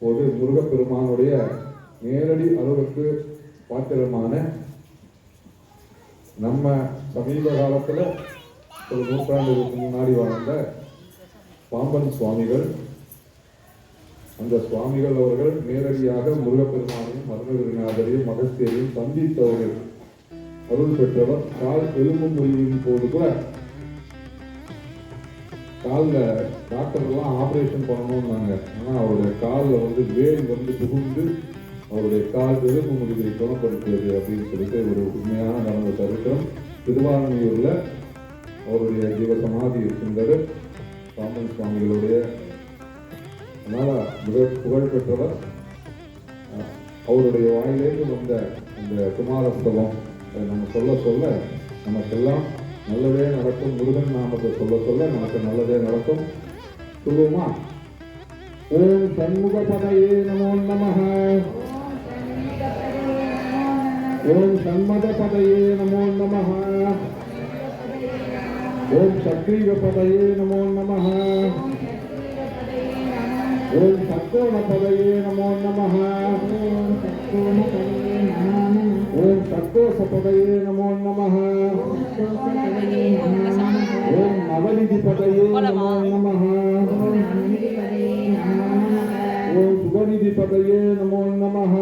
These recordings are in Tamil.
ஒரு முருகப்பெருமானுடைய நேரடி அளவுக்கு பாத்திரமான நம்ம சமீப காலத்துல ஒரு நூற்றாண்டுக்கு முன்னாடி வாழ்ந்த பாம்பன் சுவாமிகள். அந்த சுவாமிகள் அவர்கள் நேரடியாக முருகப்பெருமானையும் அருணகிரிநாதரையும் மகஸ்தியரையும் சந்தித்தவர்கள். அருள் பெற்றவர் கால் எலும்பு முறிவின் போது கூட காலில் டாக்டர்லாம் ஆப்ரேஷன் பண்ணணும்னாங்க. ஆனால் அவருடைய காலில் வந்து வேல் வந்து புகுந்து அவருடைய கால் எலும்பு முறிவை குணப்படுத்தியது அப்படின்னு சொல்லிட்டு ஒரு உண்மையான நடந்த சரித்திரம். திருவாரூரில் அவருடைய ஜீவசமாதி இருக்கின்றது. பாம்பன் சுவாமிகளுடைய அதனால் மிக புகழ்பெற்றவர் அவருடைய வாயிலேருந்து வந்த அந்த குமாரஸ்தவம். நம்ம சொல்ல சொல்ல நமக்கெல்லாம் நல்லதே நடக்கும் முருகன் நாமத்தை சொல்ல சொல்ல நமக்கு நல்லதே நடக்கும். சொல்லுவோமா? ஓம் சண்முக பதையே நமோ நம ஓம் சண்மத பதையே நமோ நம ஓம் சக்ரீவ பதையே நமோ நம ஓம் சக்கோண பதையே நமோ நம ஓம் சக்கோஷ பதையே நமோ நம ஓம் நவநிதி பதையே நமோ நமஹ ஓம் சுபநிதி பதையே நமோ நமஹ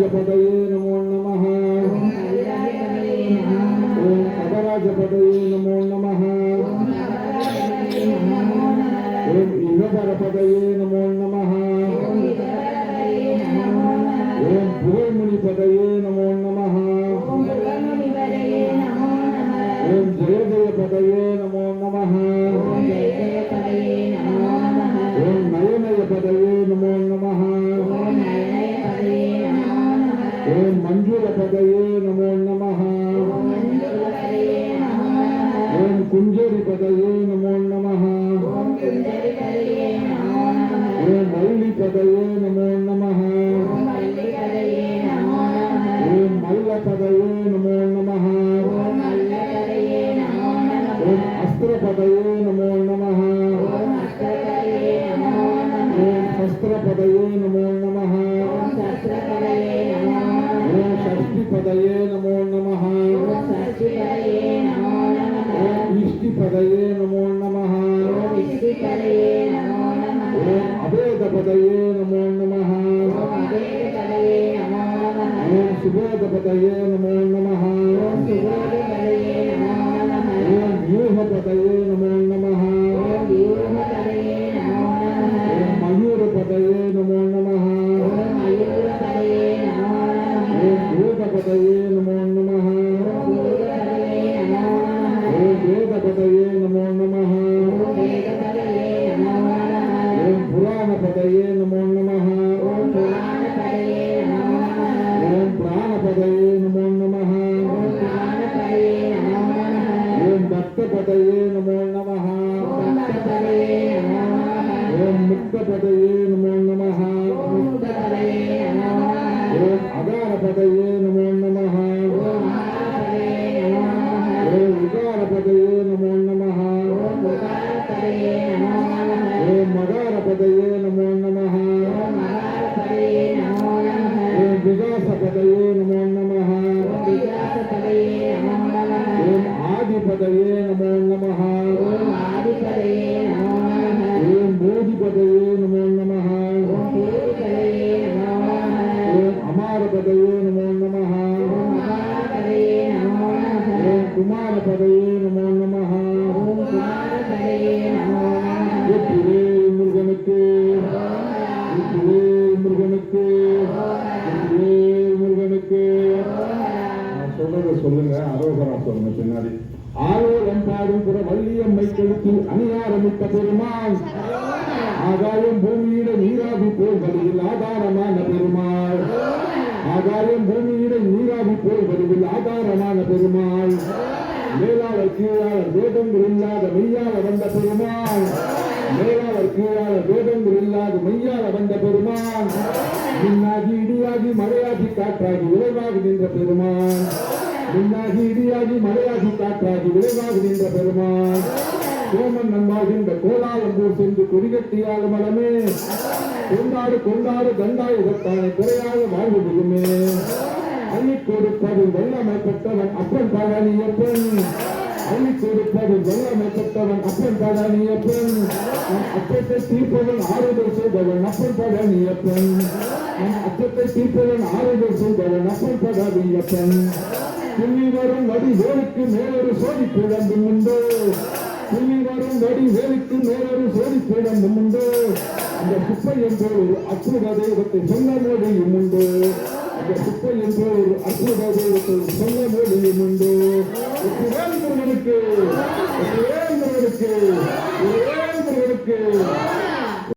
கவிராஜ பதையே நமோ நமஹ. ஓம் கவராஜ பதையே நமோ நமஹ. ஓம் யுகபர பதையே நமோ குஞ்சரி பதையே நமோ நமஹ ஓம் மௌலி பதையே நமோ நமஹ ஓம் மல்ல பதையே நமோ நமஹ ஓம் அஸ்திர பதையே நமோ நமஹ ஓம் சஸ்திர பதையே நமோ நமஹ ஓம் ஷஷ்டி பதையே நமோ நமஹ ஓம் இஷ்டி பதையே நமோ நமஹ ஓம் அபேத பதையே நமோ நமஹ ஓம் சுபோத பதையே நமோ ஓம் முக்த பதையே அமார பதையே நமோ நமஹ. ஓம் குமார பதையே நமோ நமஹ. வெற்றிவே முருகனுக்கு. முருகனுக்கு. முருகனுக்கு. சொல்றத சொல்லுங்க அரோகரா சொல்லுங்க பின்னாடி. ஆலோலம் பாடும் புற வள்ளியம்மை கழுத்து அணியாரமிட்ட பெருமாள். ஆகாயம் பூமியிட நீராவி போல் வழியில் ஆதாரமான பெருமாள். ஆகாயம் பூமியிட நீராவி போய் வருவில் ஆதாரமான பெருமாள். மேலாளர் கீழாளர் வேதங்கள் இல்லாத மெய்யால வந்த பெருமாள். மேலாளர் கீழாளர் வேதங்கள் இல்லாத மெய்யால வந்த பெருமாள். மின்னாகி இடியாகி மழையாகி காற்றாகி விளைவாகி நின்ற பெருமாள். மின்னாகி இடியாகி மழையாகி காற்றாகி விளைவாகி நின்ற பெருமாள். சோமன் நம்பாகின்ற கோலாலம்பூர் சென்று கொடிகட்டியாலும் மலமே. கொண்டாடு கொண்டாடு கண்டாய் உகத்தானை குறையாக வாழ்வு மிகுமே அள்ளி கொடுப்பது வெள்ளமைப்பட்டவன் அப்பன். பழனியப்பன் அள்ளி கொடுப்பது வெள்ளமைப்பட்டவன் அப்பன். பழனியப்பன் நம் அப்பத்தை தீர்ப்பவன் ஆறுதல் செய்தவன் அப்பன் பழனியப்பன் நம் அப்பத்தை தீர்ப்பவன் ஆறுதல் செய்தவன் அப்பன் பழனியப்பன் துள்ளி வரும் வடி வேலுக்கு மேலொரு சோதி பிழம்பும் உண்டு. துள்ளி வரும் வடி வேலுக்கு மேலொரு சோதி பிழம்பும் உண்டு. அந்த குப்பை என்ற ஒரு அற்புத தெய்வத்தை சொல்ல மொழியும் உண்டு. அந்த குப்பை என்ற ஒரு அற்புத தெய்வத்தை சொல்ல மொழியும் உண்டு. வேந்தர்களுக்கு வேந்தர்களுக்கு வேந்தர்களுக்கு